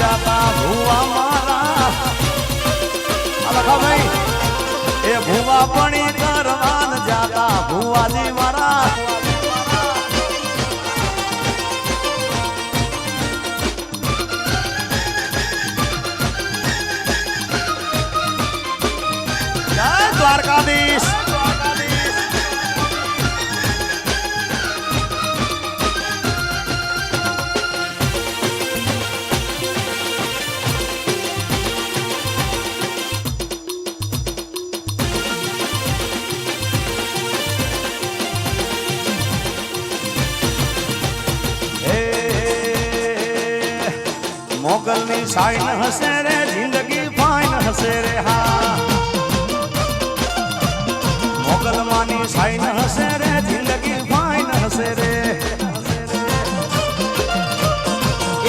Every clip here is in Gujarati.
જાતા ભુવા મારા અલખા ભાઈ એ ભુવા પણ કરવાન જાતા ભુવાજી મારા દ્વારકાધીશ. સાઈન હશે રે, જિંદગી ફાઈન હશે રે, હા. મોગલમાની સાઈન હશે રે, જિંદગી ફાઈન હશે રે.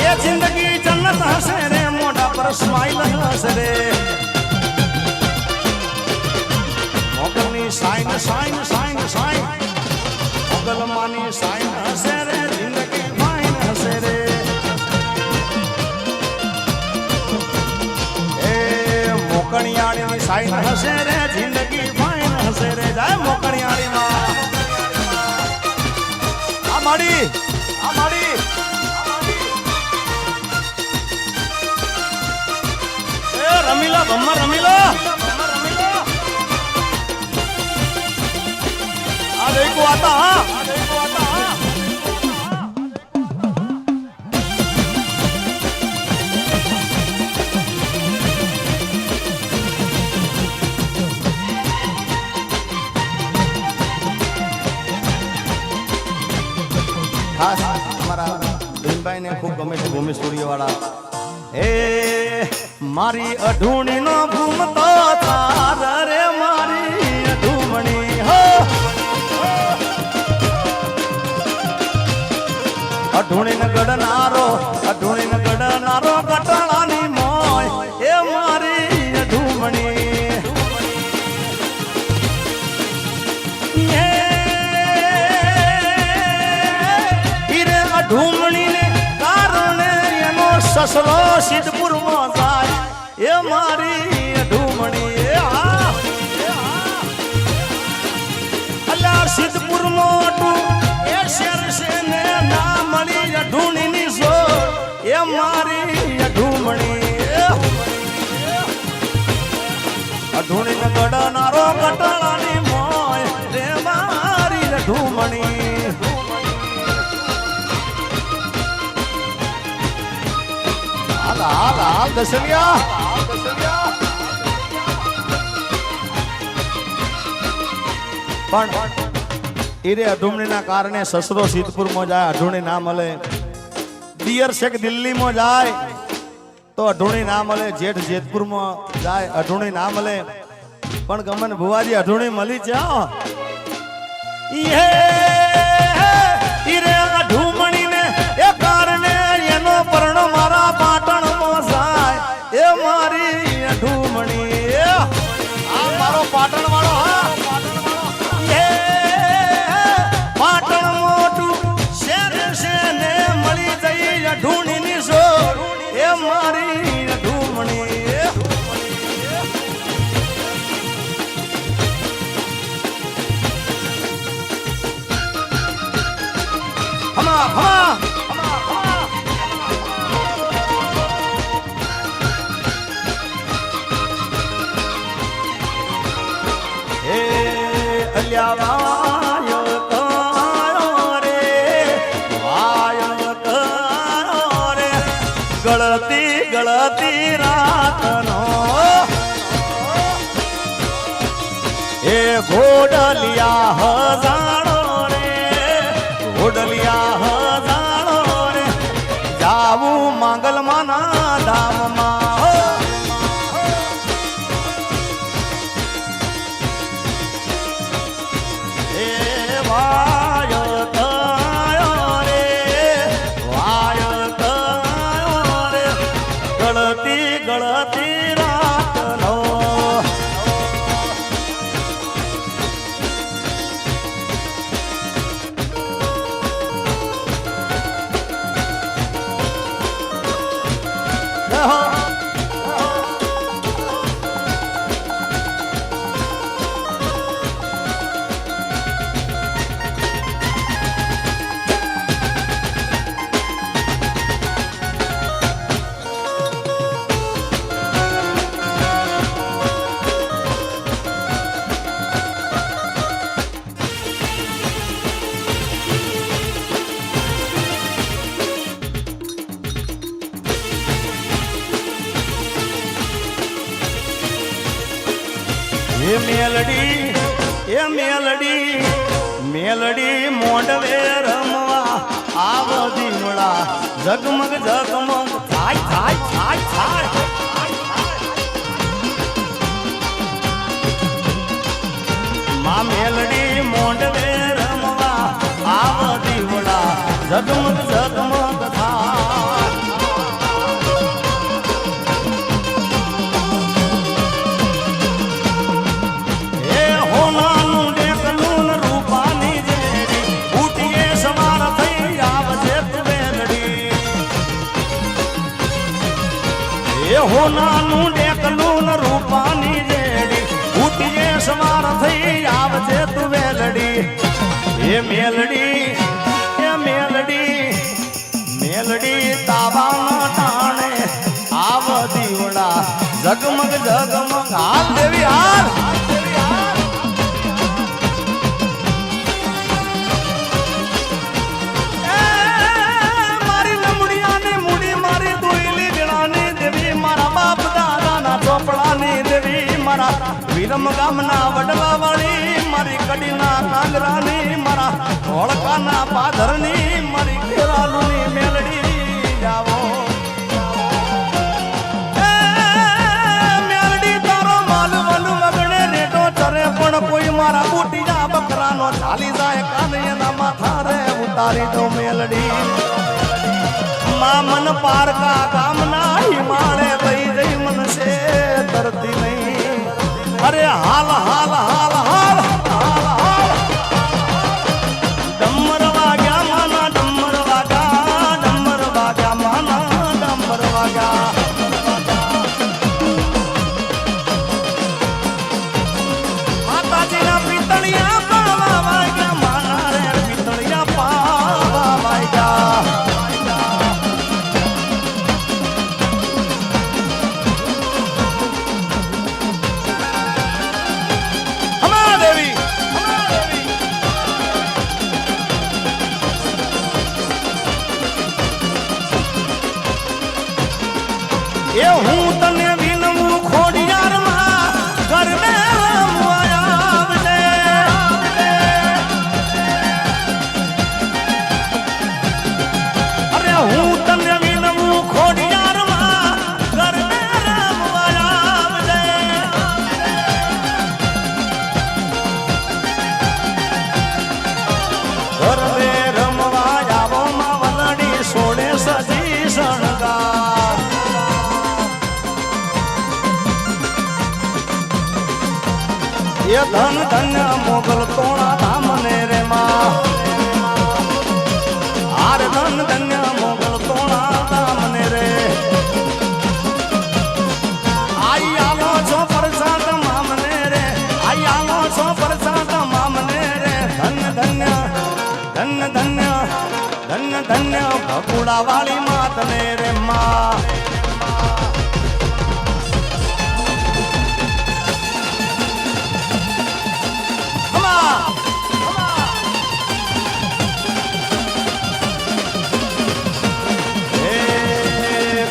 એ જિંદગી જન્નત હશે રે, મોઢા પર સ્માઈલ હશે રે. મોગલની સાઈન સાઈન સાઈન સાઈન મોગલમાની સાઈન હશે રે, જિંદગી સાઈન હશે રે, જિંદગી ફાઈન હશે રે જાય મોકણિયાણીમાં આ માડી આ માડી એ રમીલા, ભમ્મા રમીલા. આ દેખો આતા હા. ભીમભાઈને ખૂબ ગમે છે ભૂમિ સ્ટુડિયો વાળા એ મારી અઢૂણી નો ઘૂમતો તાર રે મારી અઢૂમણી, હો. અઢૂણી ને ગડનારો અઢૂણી ને એનો સિદ્ધપુરમાં જાય. એ મારી ઢુમણી અલ્યા સિદ્ધપુર મોટું એ શેર છે ને ના મળી અઢૂણીની સો એ મારી અઢુમણી, એ અઢૂણીને ગડનારો કટાળાની મોય રે મારી અઢૂમણી. હાલ હાલ પણ ઈરે અઢુણીના કારણે સસરો સિદ્ધપુરમાં જાય અઢુણી ના મળે. દિયર શેખ દિલ્હીમાં જાય, તો અઢુણી ના મળે. જેઠ જેતપુરમાં જાય અઢુણી ના મળે. પણ ગમન ભુવાજી અઢુણી મળી જાઓ ગળતી ગળતી રાતનો એ ઘોડલિયા હજાણો રે ઘોડલિયા એ મેલડી એ મેલડી મેલડી મોંડવે રમવા આવો દીવડા જગમગ જગમગ થાય થાય થાય થાયમાં મેલડી મોડવે રમવા આવો દીવડા જગમગ હોનાનું ડેકલું રૂપાની જેડી ઉઠીએ સવાર થઈ આવજે તું વેલડી. એ મેલડી એ મેલડી મેલડી તાવાના ટાણે આવ દીવડા. જગમગ જગમગ હાલ દેવી હાલ મારા વિરમ ગામના વડવા વાળી, મારી કડીના નાગરાની, મારા ધોળકાના પાધરની, મારી ખેરાલુની મેલડી જાવો પણ કોઈ મારા બુટિયા બકરાનો ચાલી જાય કાને એના માથા રે ઉતારી દો મેલડી. મા મન પારકા ગામના હિમાળે લઈ જઈ મનસે તરતી નહીં. અરે હાલ હાલ હાલ. ભગુડા વાળી માત ને રે માં. હે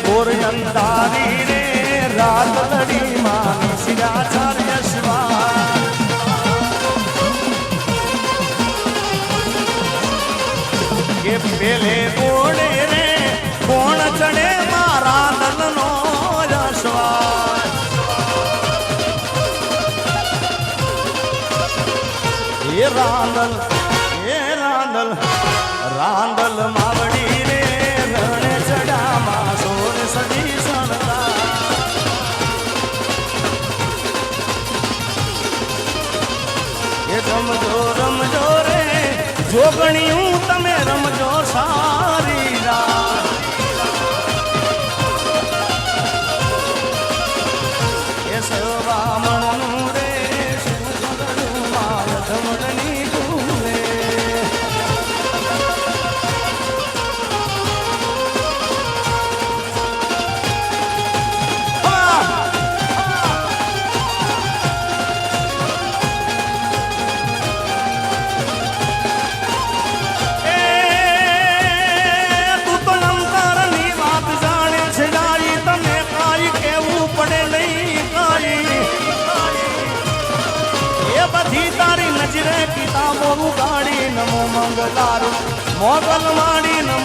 રે રાત લડી માં શિરાચાર્ય પેલે ઓડે રે? કોણ ચડે મારા નનનો રસવા હે રાંદલ હે રાંદલ રાંદલ માવડી રે, રણે ચડામાં સોર સડી સણતા એ રમજો રમજો રે, જોગણિયું એ મોગલ માડી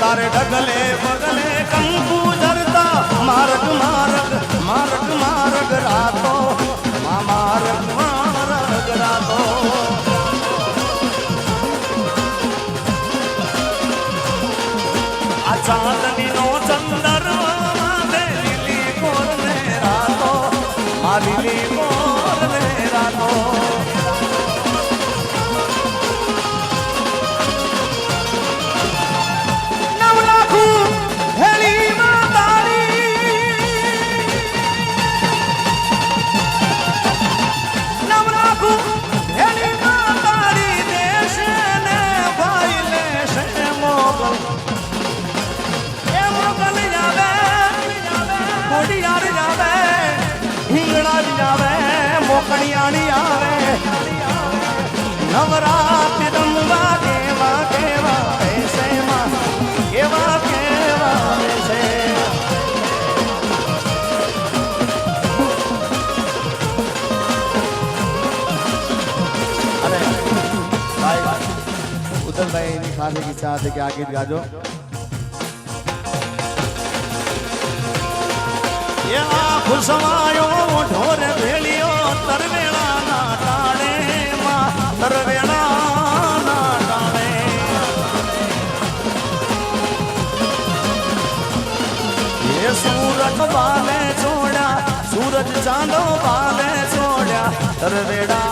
તારે ડગલે બગલે કંકુ ધરતા મારક મારક મારક મારક રાતો. કોડિયાર જાવે હિંગળા જાવે મોકણિયાણી આવે નવરાત્રિ રમવા કેવા કેવા માં કેવા કેવા બેસે અને ભાઈ ઉત્તરભાઈ એની ખાસ એક ઈચ્છા હતી કે આ ગીત ગાજો. ખુશવાયો ઢોર ભેળિયો તરવેળાના ટાણે માં તરવેળાના ટાણે એ સૂરજ બાલે છોડ્યા સૂરજ ચાંદો બાલે છોડ્યા તરવેળાના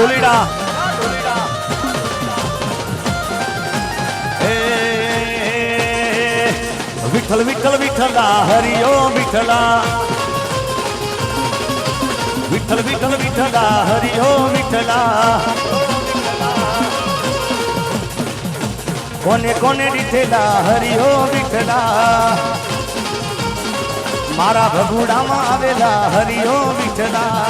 એ વિઠ્ઠલ વિઠ્ઠલ, વિઠ્ઠલા હરિયો વિઠ્ઠલા. વિઠ્ઠલ વિઠ્ઠલ, વિઠ્ઠલા હરિયો વિઠ્ઠલા. કોને કોને દીઠેલા હરિયો વિઠ્ઠલા. મારા ભગુડામાં આવેલા હરિયો વિઠ્ઠલા.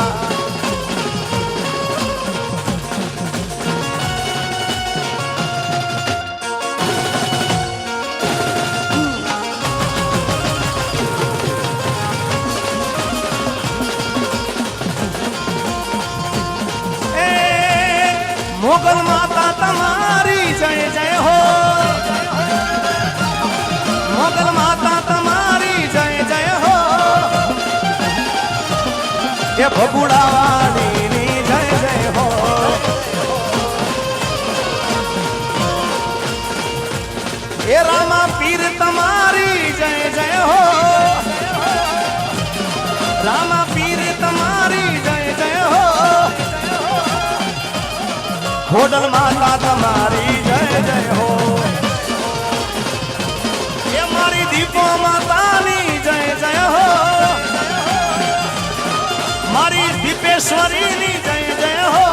પવન માતા તમારી જય જય હો. મોગલ માતા તમારી જય જય હો. એ ભગુડા ભગુડાવાની ખોડલ માતા તમારી જય જય હો. એ મારી દીપો માતાની જય જય હો. મારી દીપેશ્વરીની જય જય હો.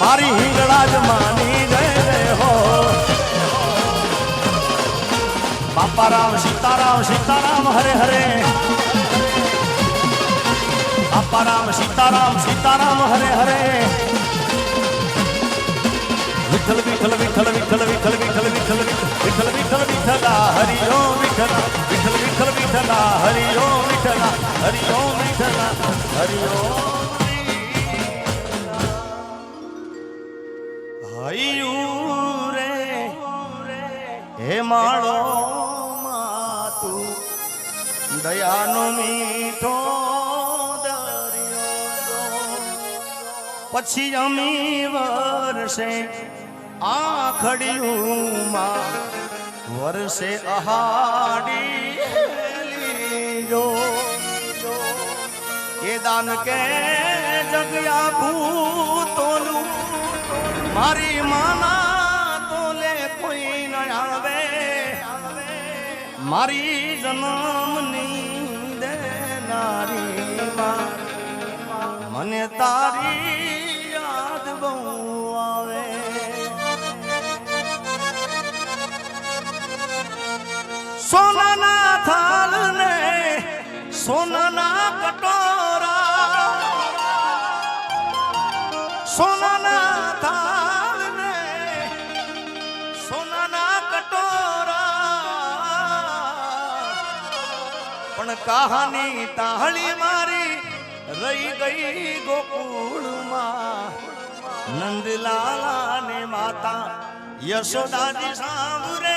મારી હિંગળાજ માની જય જય હો. બાપા રામ સીતારામ સીતારામ હરે હરે. બાપા રામ સીતારામ સીતારામ, હરે હરે. વિઠ્ઠલ વિઠ્ઠલ વિઠ્ઠલ વિઠ્ઠલ વિઠ્ઠલ વિઠ્ઠલ વિઠ્ઠલ વિઠ્ઠલ વિઠ્ઠલ, વિઠ્ઠલા, હરિ ઓમ, વિઠ્ઠલા. વિઠ્ઠલ વિઠ્ઠલ, વિઠ્ઠલા, હરિ ઓમ, વિઠ્ઠલા. હરિ ઓમ, વિઠ્ઠલા. હરિ ઓમ રે હે માળો દયાનો મીઠો પછી અમી વરસે આખડિયુંમાં વરસે અહાડી જો એ દાન કે જગ્યા ભૂતોલું મારી માના તોલે કોઈ ન આવે. મારી જન્મની દેનારી માં મને તારી યાદ બહુ આવે. સોનાના થાલ ને સોનાના કટોરા. સોનાના થાલ ને સોનાના કટોરા. પણ કહાની તાળી મારી રહી ગઈ ગોકુળમાં. નંદલાલા ને માતા યશોદાજી સાંભરે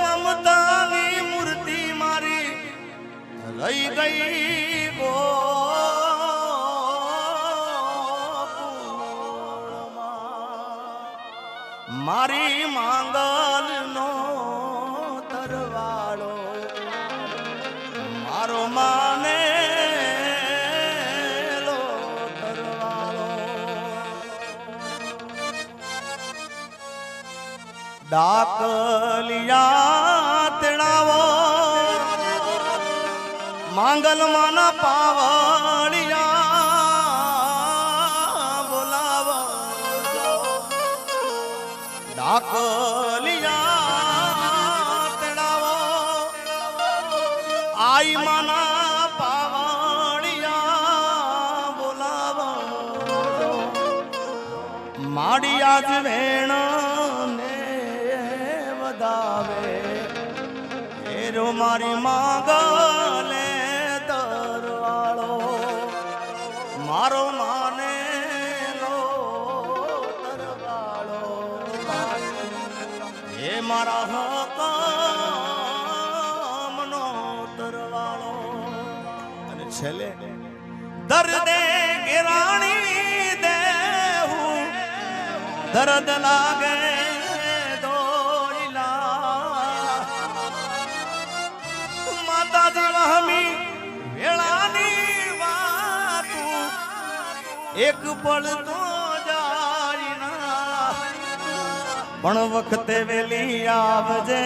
મમતાની મૂર્તિ મારી રહી ગઈ ગો મારી ડાકલિયા તેડાવો. માંગલ માના પાવળિયા બોલાવો. ડાકલિયા તેડાવો. આઈ માના પાવળિયા બોલાવો. માડી આજ વેણ મારી માંગલે દરવાળો. મારો માને લો દરવાળો. એ મારા હકામનો દરવાળો. અને છેલ્લે, દર્દે ગિરાણી દેહું. દર્દ લાગે એક પળ તો જાય પણ વખતે વેલી આવજે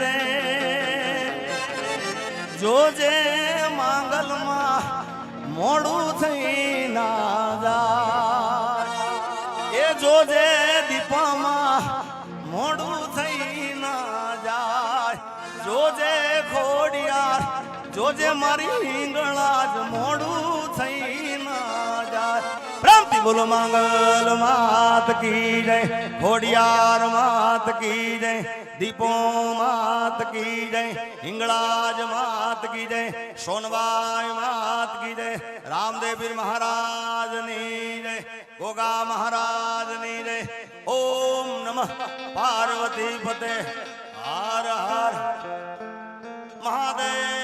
રે. જોજે માંગલમાં મોડું થઈ ના જાય. એ જોજે દીપામાં મોડું થઈ ના જાય. જોજે ખોડિયાર, જોજે મારી હિંગળા જ મોડું થઈ ના બોલો, મંગલ માત કી જય, ખોડિયાર માત કી જય, દીપો માત કી જય, હિંગળાજ માત કી જય સોનવાય માત કી જય રામદેવીર મહારાજની જય, ગોગા મહારાજની જય, ઓમ નમઃ પાર્વતી પતે હર હર મહાદેવ.